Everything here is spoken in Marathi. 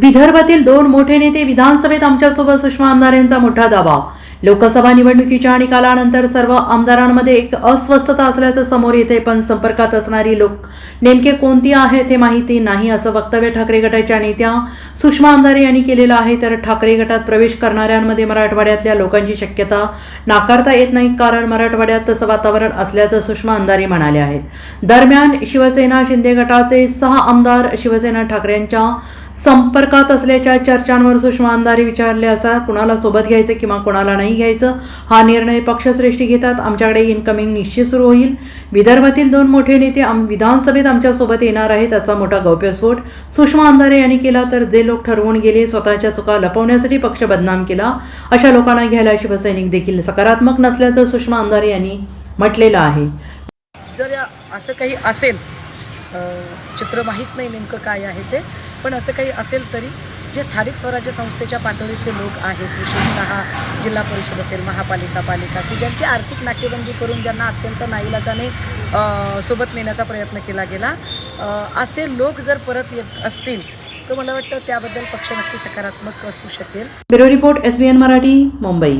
विदर्भातील दोन मोठे नेते विधानसभेत आमच्यासोबत सुषमा आमदार यांचा मोठा दावा लोकसभा निवडणुकीच्या निकालानंतर सर्व आमदारांमध्ये एक अस्वस्थता असल्याचं समोर येते पण संपर्कात असणारी लोक नेमके कोणती आहेत हे माहिती नाही असं वक्तव्य ठाकरे गटाच्या नेत्या सुषमा आमदारे यांनी केलेलं आहे. तर ठाकरे गटात प्रवेश करणाऱ्यांमध्ये मराठवाड्यातल्या लोकांची शक्यता नाकारता येत नाही कारण मराठवाड्यात तसं वातावरण असल्याचं सुषमा अंधारे म्हणाले आहेत. दरम्यान शिवसेना शिंदे गटाचे सहा आमदार शिवसेना ठाकरेंच्या संपर्कात असल्याच्या चर्चांवर सुषमा अंधारे विचारले असा कुणाला सोबत घ्यायचं किंवा कोणाला नाही घ्यायचं हा निर्णय पक्षश्रेष्ठी घेतात. आमच्याकडे इनकमिंग निश्चित सुरू होईल. विदर्भातील दोन मोठे नेते आम विधानसभेत आमच्यासोबत येणार आहेत असा मोठा गौप्यस्फोट सुषमा अंधारे यांनी केला तर जे लोक ठरवून गेले स्वतःच्या चुका लपवण्यासाठी पक्ष बदनाम केला. अशा लोकांना घ्यायला शिवसैनिक देखील सकारात्मक नसल्याचं सुषमा अंधारे यांनी म्हटलेलं आहे. जर असं काही असेल चित्र माहीत नाही नेमकं काय आहे ते पण असं काही असेल तरी जे स्थानिक स्वराज्य संस्थेच्या पातळीचे लोक आहेत विशेषतः जिल्हा परिषद असेल महापालिका पालिका की ज्यांची आर्थिक नाट्यबंदी करून ज्यांना अत्यंत नाईलाजाने सोबत नेण्याचा प्रयत्न केला गेला असे लोक जर परत येत असतील तर मला वाटतं त्याबद्दल पक्ष नक्की सकारात्मक असू शकेल. Bureau report S Marathi Mumbai.